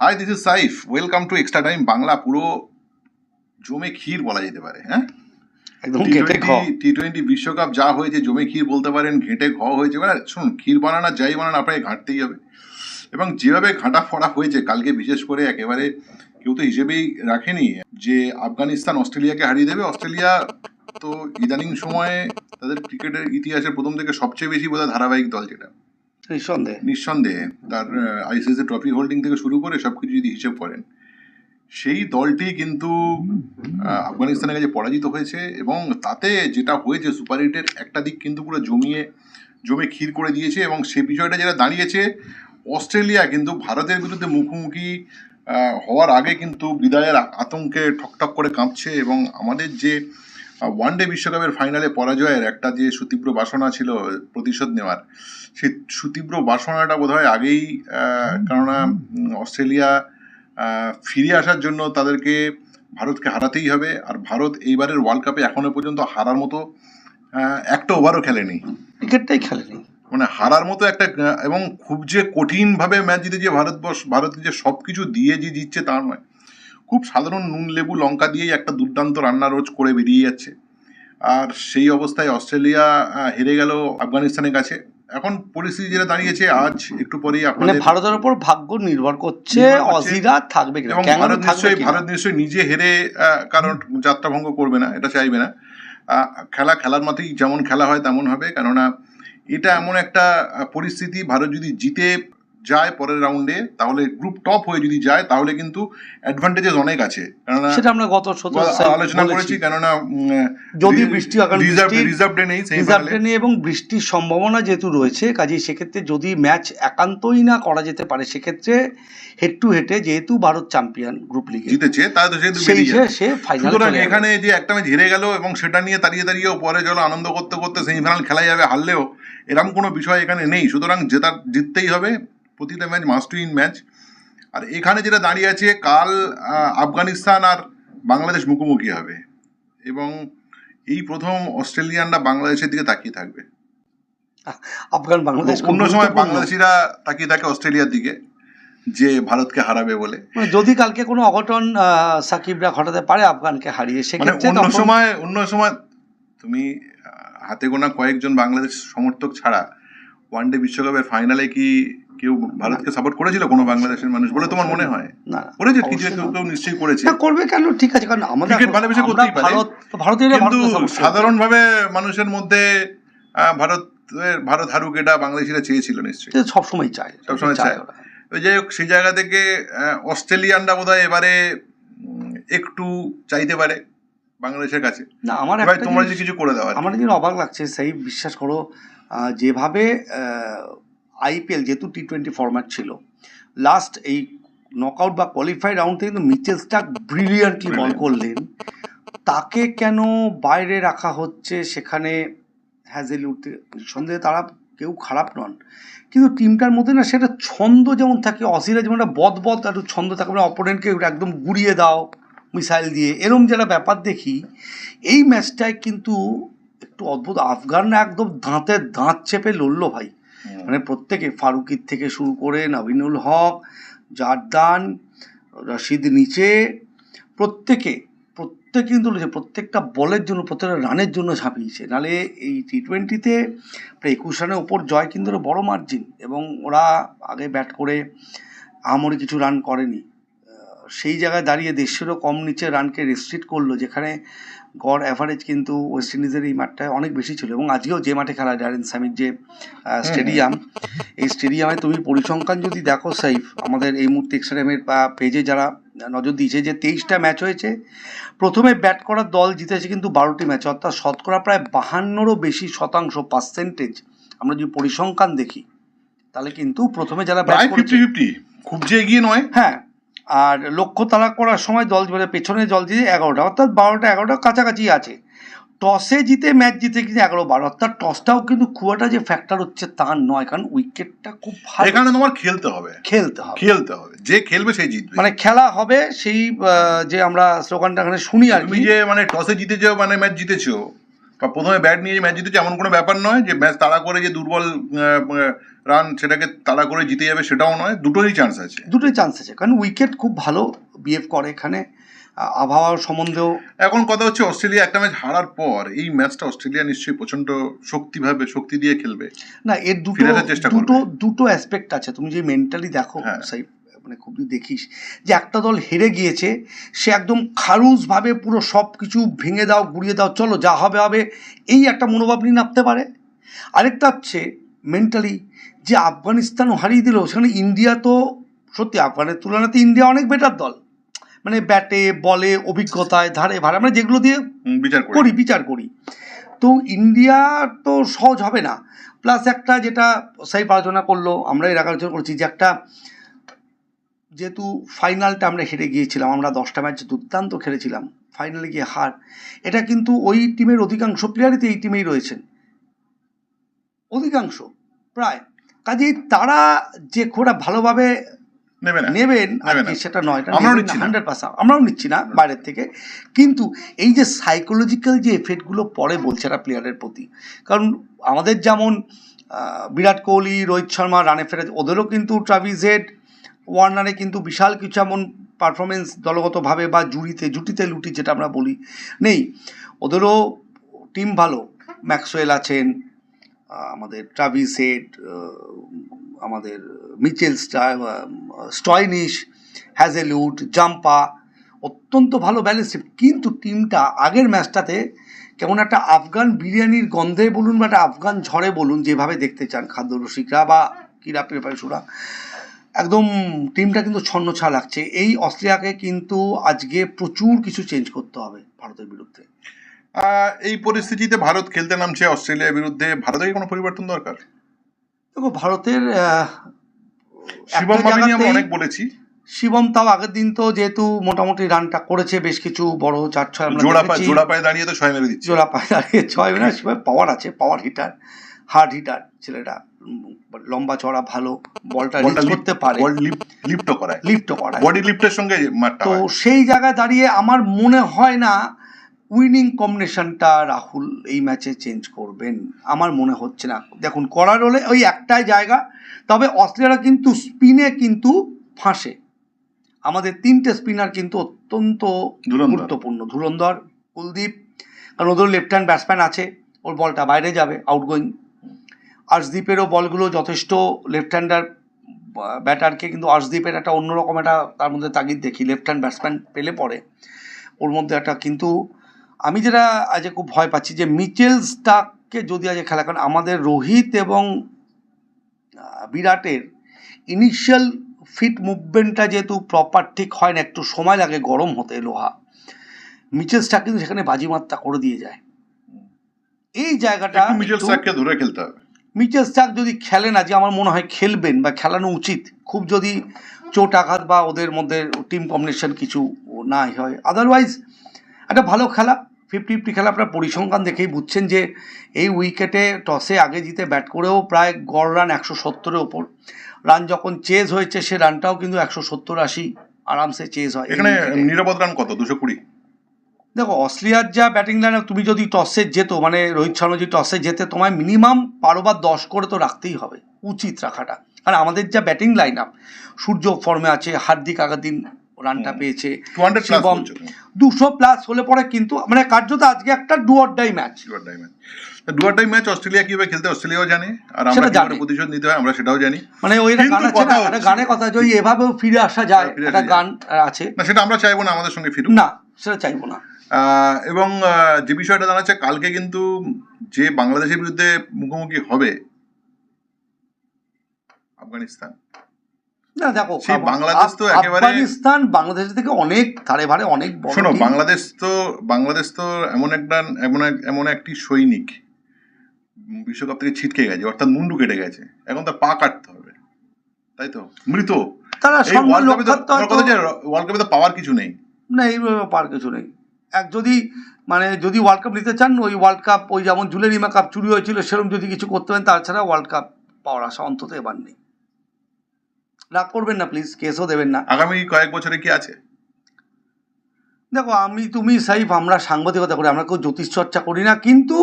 Hi this is Saif welcome to extra time Bangla পুরো জমে ক্ষীর বলা যেতে পারে হ্যাঁ? টি টোয়েন্টি বিশ্বকাপ যা হয়েছে জমে ক্ষীর বলতে পারেন ঘেঁটে ঘ হয়েছে মানে শুনুন ক্ষীর বানানো যাই বানান আপনাকে ঘাঁটতেই হবে। এবং যেভাবে ঘাঁটা ফড়া হয়েছে কালকে বিশেষ করে একেবারে কেউ তো হিসেবেই রাখেনি যে আফগানিস্তান অস্ট্রেলিয়াকে হারিয়ে দেবে। অস্ট্রেলিয়া তো ইদানিং সময়ে তাদের ক্রিকেটের ইতিহাসের প্রথম থেকে সবচেয়ে বেশি বোধহয় ধারাবাহিক দল যেটা। নিঃসন্দেহে। নিঃসন্দেহে। তার আইসিসি ট্রফি হোল্ডিং থেকে শুরু করে সব কিছু যদি হিসেব করেন, সেই দলটি কিন্তু আফগানিস্তানের কাছে পরাজিত হয়েছে এবং তাতে যেটা হয়েছে সুপার হিটের একটা দিক কিন্তু পুরো জমিয়ে, জমে ক্ষীর করে দিয়েছে এবং সে বিষয়টা যেটা দাঁড়িয়েছে, অস্ট্রেলিয়া কিন্তু ভারতের বিরুদ্ধে মুখোমুখি হওয়ার আগে কিন্তু বিদায়ের আতঙ্কে ঠকঠক করে কাঁপছে এবং আমাদের যে ওয়ান ডে বিশ্বকাপের ফাইনালে পরাজয়ের একটা যে সুতীব্র বাসনা ছিল প্রতিশোধ নেওয়ার সেই সুতীব্র বাসনাটা বোধ হয় আগেই কেননা অস্ট্রেলিয়া ফিরে আসার জন্য তাদেরকে ভারতকে হারাতেই হবে। আর ভারত এইবারের ওয়ার্ল্ড কাপে এখনও পর্যন্ত হারার মতো একটা ওভারও খেলেনি। ক্রিকেটটাই খেলেনি। মানে হারার মতো একটা এবং খুব যে কঠিনভাবে ম্যাচ জিতে যে ভারতবর্ষ ভারত যে সব কিছু দিয়ে যে জিতছে তা নয়। খুব সাধারণ নুন লেবু লঙ্কা দিয়েই একটা দুর্দান্ত রান্না রোজ করে বেরিয়ে যাচ্ছে। আর সেই অবস্থায় অস্ট্রেলিয়া হেরে গেল আফগানিস্তানের কাছে। এখন পরিস্থিতি যেটা দাঁড়িয়েছে আজ একটু পরেই মানে আপনাদের ভারতের উপর ভাগ্য নির্ভর করছে অজিরা থাকবে এবং ভারত নিশ্চয়ই ভারত নিশ্চয়ই নিজে হেরে কারণ যাত্রা ভঙ্গ করবে না এটা চাইবে না। খেলা খেলার মতোই যেমন খেলা হয় তেমন হবে কেননা এটা এমন একটা পরিস্থিতি ভারত যদি জিতে যায় পরের রাউন্ডে তাহলে গ্রুপ টপ হয়ে যদি যায় তাহলে কিন্তু অ্যাডভান্টেজেস অনেক আছে। কেননা সেটা আমরা গত আলোচনা করেছি কেননা যদি বৃষ্টি রিজার্ভ ডে নেই সেই রিজার্ভে নিয়ে এবং বৃষ্টির সম্ভাবনা যেহেতু রয়েছে কাজেই সেক্ষেত্রে যদি ম্যাচ একান্তই না করা যেতে পারে সেক্ষেত্রে হেড টু হেডে যেহেতু ভারত চ্যাম্পিয়ন গ্রুপ লিগে জিতেছে তাই তো সেহেতু সে ফাইনাল সুতরাং এখানে যে একটা ম্যাচ হেরে গেল এবং সেটা নিয়ে দাঁড়িয়ে দাঁড়িয়েও পরে চলো আনন্দ করতে করতে সেমিফাইনাল খেলা যাবে হারলেও এরকম কোনো বিষয় এখানে নেই। সুতরাং জেতার জিততেই হবে। প্রতিটা ম্যাচ মাস্ট উইন ম্যাচ আর এখানে যেটা দাঁড়িয়ে আছে কাল আফগানিস্তান আর বাংলাদেশ মুখোমুখি হবে। এবং এই প্রথম অস্ট্রেলিয়ানরা বাংলাদেশের দিকে তাকিয়ে থাকবে। আফগান বাংলাদেশ অন্য সময় বাংলাদেশিরা তাকিয়ে থাকে অস্ট্রেলিয়ার দিকে যে ভারতকে হারাবে বলে। মানে যদি কালকে কোনো অঘটন সাকিবরা ঘটাতে পারে আফগানকে হারিয়ে মানে সেক্ষেত্রে অন্য সময় অন্য সময় তুমি হাতে গোনা কয়েকজন বাংলাদেশ সমর্থক ছাড়া ওয়ান ডে বিশ্বকাপের ফাইনালে কি কেউ ভারতকে সাপোর্ট করেছিল কোনো বাংলাদেশের মানুষ বলে তোমার মনে হয়? না করেছে কিছু কেউ নিশ্চয়ই করেছে। করবে কেন? ঠিক আছে কারণ আমাদের ক্রিকেট ভালোবেসে করতেই পারে। ভারত ভারতীয় কিন্তু সাধারণভাবে মানুষের মধ্যে আহ, ভারতের ভারত হারুক এটা বাংলাদেশিরা চেয়েছিল নিশ্চয়ই। সবসময় চায় সবসময় চায়। ওই যাই হোক সেই জায়গা থেকে অস্ট্রেলিয়ানরা বোধহয় এবারে একটু চাইতে পারে বাংলাদেশের কাছে। না আমার তোমরা যে কিছু করে দাও আর আমার যেন অবাক লাগছে সেই বিশ্বাস করো আহ, যেভাবে আইপিএল যেহেতু টি টোয়েন্টি ফরম্যাট ছিল লাস্ট এই নকআউট বা কোয়ালিফাই রাউন্ড থেকে কিন্তু মিচেল স্টার্ক ব্রিলিয়ান্টলি বল করলেন। তাকে কেন বাইরে রাখা হচ্ছে সেখানে হ্যাজেলউড নিঃসন্দেহে তারা কেউ খারাপ নন। কিন্তু টিমটার মধ্যে না সেটা ছন্দ যেমন থাকে অসিরা যেমন একটা বদ বদ একটু ছন্দ থাকে মানে অপোনেন্টকে একদম গুড়িয়ে দাও মিসাইল দিয়ে এরম যারা ব্যাপার দেখি এই ম্যাচটায় কিন্তু একটু অদ্ভুত আফগানরা একদম দাঁতে দাঁত চেপে লড়লো ভাই। মানে প্রত্যেকে, ফারুকির থেকে শুরু করে নবিনুল হক, জারদান, রশিদ নিচে, প্রত্যেকে প্রত্যেকে কিন্তু প্রত্যেকটা বলের জন্য, প্রত্যেকটা রানের জন্য ঝাঁপিয়েছে। নালে এই টি টোয়েন্টিতে প্রায় একুশ রানের ওপর জয় কিন্তু বড় মার্জিন এবং ওরা আগে ব্যাট করে আমরি কিছু রান করেনি। সেই জায়গায় দাঁড়িয়ে দেড়শোরও কম নিচে রানকে রেস্ট্রিক্ট করল যেখানে গড় অ্যাভারেজ কিন্তু ওয়েস্ট ইন্ডিজের এই মাঠটায় অনেক বেশি ছিল এবং আজকেও যে মাঠে খেলা ডারেন সামির যে স্টেডিয়াম এই স্টেডিয়ামে তুমি পরিসংখ্যান যদি দেখো সাইফ আমাদের এই মুহূর্তে এক্সট্রামের বা পেজে যারা নজর দিয়েছে যে তেইশটা ম্যাচ হয়েছে প্রথমে ব্যাট করার দল জিতেছে কিন্তু বারোটি ম্যাচ অর্থাৎ শতকরা প্রায় বাহান্নরও বেশি শতাংশ পার্সেন্টেজ আমরা যদি পরিসংখ্যান দেখি তাহলে কিন্তু প্রথমে যারা ব্যাট খুব যে এগিয়ে নয়। হ্যাঁ আর লক্ষ্য তারা করার সময় দল মানে পেছনে জল দিয়ে এগারোটা অর্থাৎ বারোটা এগারোটা কাছাকাছি আছে। টসে জিতে ম্যাচ জিতে কিন্তু এগারো বারো অর্থাৎ টসটাও কিন্তু খুব একটা যে ফ্যাক্টর হচ্ছে তা নয় কারণ উইকেটটা খুব ভালো। এখানে তোমার খেলতে হবে। খেলতে হবে। খেলতে হবে। যে খেলবে সেই জিতবে। মানে খেলা হবে সেই যে আমরা স্লোগানটা এখানে শুনি আর তুমি কি। যে মানে টসে জিতেছো মানে ম্যাচ জিতেছো প্রথমে ব্যাট নিয়ে যে ম্যাচ জিতেছে এমন কোনো ব্যাপার নয় যে ম্যাচ তাড়া করে যে দুর্বল রান সেটাকে তাড়া করে জিতে যাবে সেটাও নয় দুটোরই চান্স আছে দুটোই চান্স আছে কারণ উইকেট খুব ভালো বিহেভ করে এখানে আবহাওয়ার সম্বন্ধেও এখন কথা হচ্ছে অস্ট্রেলিয়া একটা ম্যাচ হারার পর এই ম্যাচটা অস্ট্রেলিয়া নিশ্চয়ই প্রচণ্ড শক্তিভাবে শক্তি দিয়ে খেলবে না এর দুটো। দুটো দুটো অ্যাসপেক্ট আছে তুমি যে মেন্টালি দেখো হ্যাঁ। মানে খুব যদি দেখিস যে একটা দল হেরে গিয়েছে সে একদম খারুজভাবে পুরো সব কিছু ভেঙে দাও গুড়িয়ে দাও চলো যা হবে হবে এই একটা মনোভাব নিয়ে নামতে পারে। আরেকটা হচ্ছে মেন্টালি যে আফগানিস্তানও হারিয়ে দিল সেখানে ইন্ডিয়া তো সত্যি আফগানের তুলনাতে ইন্ডিয়া অনেক বেটার দল। মানে ব্যাটে বলে অভিজ্ঞতায় ধারে ভাড়া মানে যেগুলো দিয়ে বিচার করি বিচার করি। তো ইন্ডিয়া তো সহজ হবে না। প্লাস একটা যেটা সাইফ আলোচনা করল আমরা এর আগে আলোচনা করছি যে একটা যেহেতু ফাইনালটা আমরা হেরে গিয়েছিলাম আমরা দশটা ম্যাচ দুর্দান্ত খেলেছিলাম ফাইনালে গিয়ে হার এটা কিন্তু ওই টিমের অধিকাংশ প্লেয়ারই তো এই টিমেই রয়েছেন। অধিকাংশ প্রায়। কাজেই তারা যে খুব ভালোভাবে নেবে নেবেন। সেটা নয়। আমরাও নিচ্ছি না। হান্ড্রেড পার্সেন্ট আমরাও নিচ্ছি না বাইরের থেকে। কিন্তু এই যে সাইকোলজিক্যাল যে এফেক্টগুলো পড়ে বলছে একটা প্লেয়ারের প্রতি কারণ আমাদের যেমন বিরাট কোহলি রোহিত শর্মা রানে ফেরে ওদেরও কিন্তু ট্রাভিজেড ওয়ার্নারে কিন্তু বিশাল কিছু এমন পারফরমেন্স দলগতভাবে বা জুড়িতে, জুটিতে লুটি যেটা আমরা বলি, নেই। ওদেরও টিম ভালো। ম্যাক্সওয়েল আছেন আমাদের ট্রাভিস হেড আমাদের মিচেল স্টয়নিশ হ্যাজেলউড জাম্পা অত্যন্ত ভালো ব্যালেন্স কিন্তু টিমটা আগের ম্যাচটাতে কেমন একটা আফগান বিরিয়ানির গন্ধে বলুন বা একটা আফগান ঝড়ে বলুন যেভাবে দেখতে চান খাদ্য রসিকরা বা ক্রীড়া পেপারসুরা একদম টিমটা কিন্তু ছন্ন ছা লাগছে। এই অস্ট্রেলিয়াকে কিন্তু আজকে প্রচুর কিছু চেঞ্জ করতে হবে ভারতের বিরুদ্ধে। এই পরিস্থিতিতে ভারত খেলতে নামছে অস্ট্রেলিয়ার বিরুদ্ধে। ভারতের কোনো পরিবর্তন দরকার? দেখো ভারতের অনেক বলেছি। শিবম তাও আগের দিন তো যেহেতু মোটামুটি রানটা করেছে বেশ কিছু বড় চার ছয় আমরা জোড়া পায়ে জোড়া পায়ে দাঁড়িয়ে তো ছয় মেরে দিচ্ছে। জোড়া পায়ে দাঁড়িয়ে ছয় না শিবম পাওয়ার আছে পাওয়ার হিটার হার্ড হিটার ছেলেটা। লম্বা চড়া ভালো বলটা বলটা লিফট করতে পারে। বল লিফটও করায় লিফটও করায় বডি লিফটের সঙ্গে তো সেই জায়গায় দাঁড়িয়ে আমার মনে হয় না উইনিং কম্বিনেশনটা রাহুল এই ম্যাচে চেঞ্জ করবেন। আমার মনে হচ্ছে না। দেখুন করার হলে ওই একটাই জায়গা তবে অস্ট্রেলিয়ারা কিন্তু স্পিনে কিন্তু ফাঁসে। আমাদের তিনটে স্পিনার কিন্তু অত্যন্ত। গুরুত্বপূর্ণ। ধুরন্ধর কুলদীপ কারণ ওদের লেফট হ্যান্ড ব্যাটসম্যান আছে ওর বলটা বাইরে যাবে আউটগোয়িং আর্শদীপেরও বলগুলো যথেষ্ট লেফট হ্যান্ডার ব্যাটারকে কিন্তু আর্শদীপের একটা অন্যরকম একটা তার মধ্যে তাগিদ দেখি। লেফট হ্যান্ড ব্যাটসম্যান পেলে পরে ওর মধ্যে একটা কিন্তু আমি যেটা আজ খুব ভয় পাচ্ছি যে মিচেল স্টাককে যদি আজ খেলা করেন আমাদের রোহিত এবং বিরাটের ইনিশিয়াল ফিট মুভমেন্টটা যেহেতু প্রপার ঠিক হয় না একটু সময় লাগে গরম হতে লোহা। মিচেল স্টাক কিন্তু সেখানে বাজিমাত্রা করে দিয়ে যায়। এই জায়গাটা মিচেল স্টাককে ধরে খেলতে হবে। মিচেল স্টার্ক যদি খেলে না যে আমার মনে হয় খেলবেন বা খেলানো উচিত খুব যদি চোট আঘাত বা ওদের মধ্যে টিম কম্বিনেশন কিছু নাই হয় আদারওয়াইজ একটা ভালো খেলা ফিফটি ফিফটি খেলা আপনার পরিসংখ্যান দেখেই বুঝছেন যে এই উইকেটে টসে আগে জিতে ব্যাট করেও প্রায় গড় রান একশো সত্তরের ওপর। রান যখন চেজ হয়েছে সে রানটাও কিন্তু একশো সত্তর আশি আরামসে চেজ হয়। এখানে নিরাপদ রান কত? দুশো কুড়ি? দেখো অস্ট্রেলিয়ার যা ব্যাটিং লাইন তুমি যদি টসে যেত মানে রোহিত শর্মা যদি টসে যেতে তোমায় মিনিমাম বারো বা দশ করে তো রাখতেই হবে উচিত রাখাটা। আর আমাদের যা ব্যাটিং লাইন আপ সূর্য ফর্মে আছে হার্দিক আগের দিন রানটা পেয়েছে শিবম দুশো প্লাস হলে পরে কিন্তু মানে কার্যত আজকে একটা ডু অর ডাই ম্যাচ ডুয়ার টাইম ম্যাচ অস্ট্রেলিয়া কীভাবে খেলতে অস্ট্রেলিয়াও জানে আর আমরা কীভাবে প্রতিশোধ নিতে হয় আমরা সেটাও জানি। মানে ওই গান আছে কথা না একটা হচ্ছে- কথা যে এভাবেও ফিরে আসা যায় একটা গান আছে। না সেটা আমরা চাইব না আমাদের সঙ্গে ফিরুক। না সেটা চাইব না। এবং যে বিষয়টা দাঁড়াচ্ছে কালকে কিন্তু যে বাংলাদেশের বিরুদ্ধে মুখোমুখি হবে আফগানিস্তান। না দেখো সেই বাংলাদেশ তো একেবারে- আফগানিস্তান বাংলাদেশ থেকে অনেক ধারে ভারে অনেক শোনো বাংলাদেশ তো বাংলাদেশ তো এমন একটা এমন এমন একটি সৈনিক বিশ্বকাপ থেকে ছিটকে গেছে অর্থাৎ মুন্ডু কেটে গেছে। এখন তার পা কাটতে হবে তাই তো? মৃত। তারা ওয়ার্ল্ড কাপে তো পাওয়ার কিছু নেই। না এই পার কিছু নেই। এক যদি মানে যদি ওয়ার্ল্ড কাপ নিতে চান ওই ওয়ার্ল্ড কাপ ওই যেমন জুলেরিমা কাপ চুরি হয়েছিল সেরকম যদি কিছু করতে পারেন তাছাড়া ওয়ার্ল্ড কাপ পাওয়ার আশা অন্তত এবার নেই। রাগ করবেন না প্লিজ কেসও দেবেন না। আগামী কয়েক বছরে কি আছে? দেখো আমি তুমি সাইফ আমরা সাংবাদিকতা করি আমরা কেউ জ্যোতিষ চর্চা করি না কিন্তু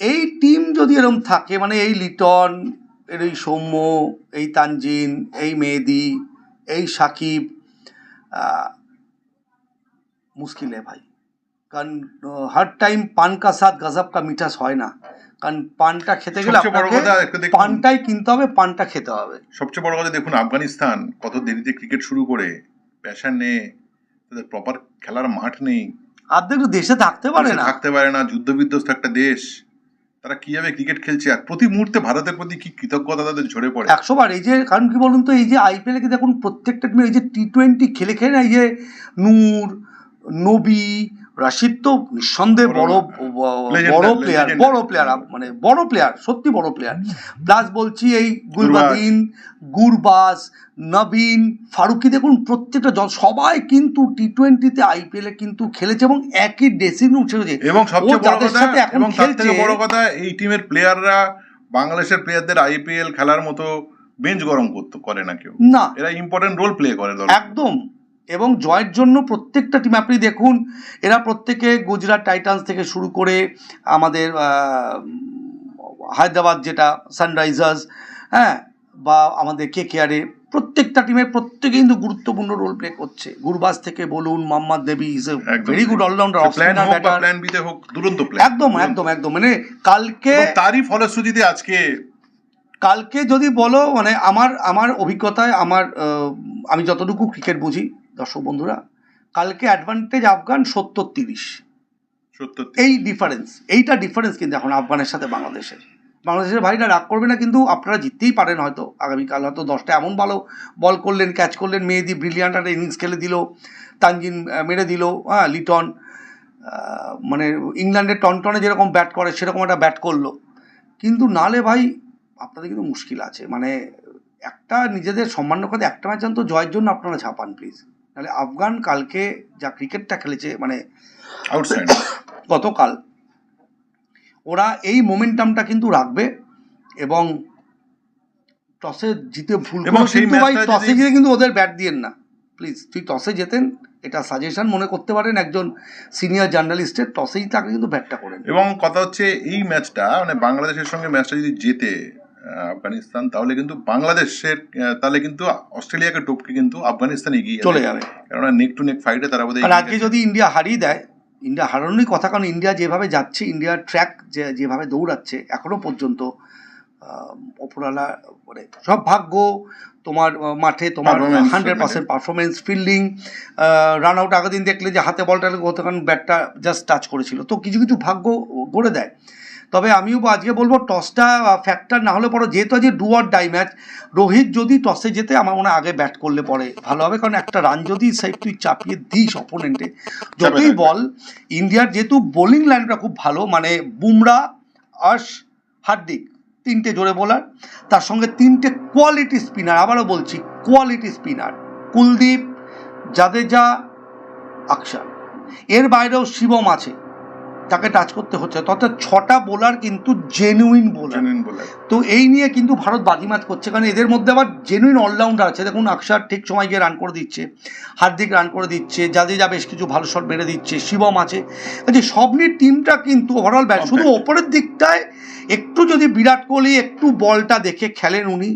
এই টিম যদি এরকম থাকে মানে এই লিটন এর এই সৌম্য এই তানজিন এই মেহেদি এই সাকিব মুশকিল ভাই। কারণ হার টাইম পান কা সাথ গজব কা মিঠাস হয় না। কারণ পানটা খেতে গেলে আপনাকে। পানটাই কিনতে হবে পানটা খেতে হবে। সবচেয়ে বড় কথা দেখুন আফগানিস্তান কত দেরিতে ক্রিকেট শুরু করে প্যাশন নেই তাদের প্রপার খেলার মাঠ নেই। অর্ধেক দেশে থাকতে পারে না। থাকতে পারে না যুদ্ধ বিধ্বস্ত একটা দেশ। তারা কীভাবে ক্রিকেট খেলছে আর প্রতি মুহূর্তে ভারতের প্রতি কি কৃতজ্ঞতা তাদের ঝরে পড়ে? একশো বার এই যে কারণ কি বলুন তো এই যে আইপিএলে দেখুন প্রত্যেকটা টিমে এই যে টি টোয়েন্টি খেলে খেলে না এই যে নূর নবী রাশিদ তো নিঃসন্দেহে বড় বড় প্লেয়ার বড় প্লেয়ার মানে বড় প্লেয়ার সত্যি বড় প্লেয়ার প্লাস বলছি এই গুলবাদিন গুরবাজ নবীন ফারুকি দেখুন প্রত্যেকটা সবাই কিন্তু টি টোয়েন্টিতে আইপিএলে কিন্তু খেলেছে এবং একই ড্রেসিং রুম ছেড়েছে। এবং সবচেয়ে বড় কথা এবং বড় কথা এই টিমের প্লেয়াররা বাংলাদেশের প্লেয়ারদের আইপিএল খেলার মতো বেঞ্চ গরম করতে করে না কেউ। না। এরা ইম্পর্টেন্ট রোল প্লে করে একদম। এবং জয়ের জন্য প্রত্যেকটা টিম আপনি দেখুন এরা প্রত্যেকে গুজরাট টাইটান্স থেকে শুরু করে আমাদের হায়দ্রাবাদ যেটা সানরাইজার্স হ্যাঁ বা আমাদের কে কেয়ারে প্রত্যেকটা টিমের প্রত্যেকে কিন্তু গুরুত্বপূর্ণ রোল প্লে করছে। গুরবাজ থেকে বলুন মোহাম্মদ দেবী is a very good allrounder of plan হোক বা প্ল্যান বিতে হোক দুরন্ত প্ল্যান একদম একদম একদম। মানে কালকে তারই ফলশ্রুতিতে আজকে কালকে যদি বলো মানে আমার আমার অভিজ্ঞতায় আমার আমি যতটুকু ক্রিকেট বুঝি দর্শক বন্ধুরা কালকে অ্যাডভান্টেজ আফগান সত্তর তিরিশ। সত্তর এই ডিফারেন্স এইটা ডিফারেন্স কিন্তু এখন আফগানের সাথে বাংলাদেশের। বাংলাদেশের ভাইরা রাগ করবে না কিন্তু আপনারা জিততেই পারেন হয়তো। আগামীকাল হয়তো দশটা এমন ভালো বল করলেন ক্যাচ করলেন মেহেদি ব্রিলিয়ান্ট একটা ইনিংস খেলে দিল তানজিন মেরে দিল হ্যাঁ লিটন মানে ইংল্যান্ডের টনটনে যেরকম ব্যাট করে সেরকম একটা ব্যাট করল। কিন্তু নালে ভাই আপনাদের কিন্তু মুশকিল আছে। মানে একটা নিজেদের সম্মান রক্ষাতে একটা ম্যাচ অন্তত জয়ের জন্য আপনারা ঝাপান প্লিজ নাহলে আফগান কালকে যা ক্রিকেটটা খেলেছে মানে আউটসাইড গতকাল ওরা এই মোমেন্টামটা কিন্তু রাখবে এবং টসে জিতে ভুল এবং সেই ভাই টসে জিতে কিন্তু ওদের ব্যাট দিয়েন না। প্লিজ তুই টসে জেতেন এটা সাজেশন মনে করতে পারেন একজন সিনিয়র জার্নালিস্টের টসেই তাকে কিন্তু ব্যাটটা করেন এবং কথা হচ্ছে এই ম্যাচটা মানে বাংলাদেশের সঙ্গে ম্যাচটা যদি জেতে আফগানিস্তান তাহলে কিন্তু বাংলাদেশের তাহলে কিন্তু অস্ট্রেলিয়াকে টপকে কিন্তু আফগানিস্তান এগিয়ে চলে যাবে। কেননা নেক টু নেক ফাইটে তারা বোধহয় আজকে যদি ইন্ডিয়া হারিয়ে দেয় ইন্ডিয়া হারানোরই কথা কারণ ইন্ডিয়া যেভাবে যাচ্ছে ইন্ডিয়ার ট্র্যাক যে যেভাবে দৌড়াচ্ছে এখনও পর্যন্ত ওপরওয়ালা মানে সব ভাগ্য তোমার মাঠে তোমার hundred percent performance fielding run out আগের দিন দেখলে যে হাতে বলটা গতকাল ব্যাটটা জাস্ট টাচ করেছিল। তো কিছু কিছু ভাগ্য গড়ে দেয়। তবে আমিও আজকে বলব টসটা ফ্যাক্টর না হলে পরে যেহেতু আজকে do or die match Rohit যদি টসে যেতে আমার মনে হয় আগে ব্যাট করলে পরে ভালো হবে। কারণ একটা রান যদি সাইড তুই চাপিয়ে দিস অপোনেন্টে যতই বল ইন্ডিয়ার যেহেতু বোলিং লাইনটা খুব ভালো মানে বুমরা আশ হার্দিক তিনটে জোরে বোলার তার সঙ্গে তিনটে কোয়ালিটি স্পিনার আবারও বলছি কোয়ালিটি স্পিনার কুলদীপ জাদেজা আকশার। এর বাইরেও শিবম আছে। তাকে টাচ করতে হচ্ছে। অর্থাৎ ছটা বোলার কিন্তু জেনুইন বোলার তো এই নিয়ে কিন্তু ভারত বাজিমাত করছে। কারণ এদের মধ্যে আবার জেনুইন অলরাউন্ডার আছে। দেখুন আকসার ঠিক সময় গিয়ে রান করে দিচ্ছে। হার্দিক রান করে দিচ্ছে। জাদেজা বেশ কিছু ভালো শট মেরে দিচ্ছে। শিবম আছে। যে সব নিয়ে টিমটা কিন্তু ওভারঅল ব্যাট শুধু ওপরের দিকটায় একটু যদি বিরাট কোহলি একটু বলটা দেখে খেলেন উনি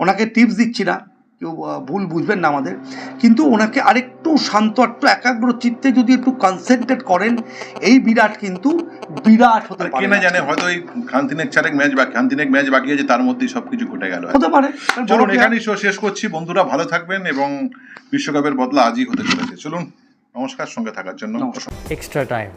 ওনাকে টিপস দিচ্ছি না। কেউ ভুল বুঝবেন না আমাদের। কিন্তু ওনাকে আরেকটু শান্ত একটু একাগ্র চিত্তে যদি একটু কনসেন্ট্রেট করেন এই বিরাট কিন্তু বিরাট হতে পারে। কে না জানে হয়তো ওই খান্তিনেক চারেক ম্যাচ বা খান্তিনেক ম্যাচ বাকি আছে তার মধ্যেই সবকিছু ঘটে গেল। হতে পারে। চলুন এখানেই শো শেষ করছি। বন্ধুরা ভালো থাকবেন এবং বিশ্বকাপের বদলা আজই হতে চলেছে। চলুন নমস্কার সঙ্গে থাকার জন্য extra time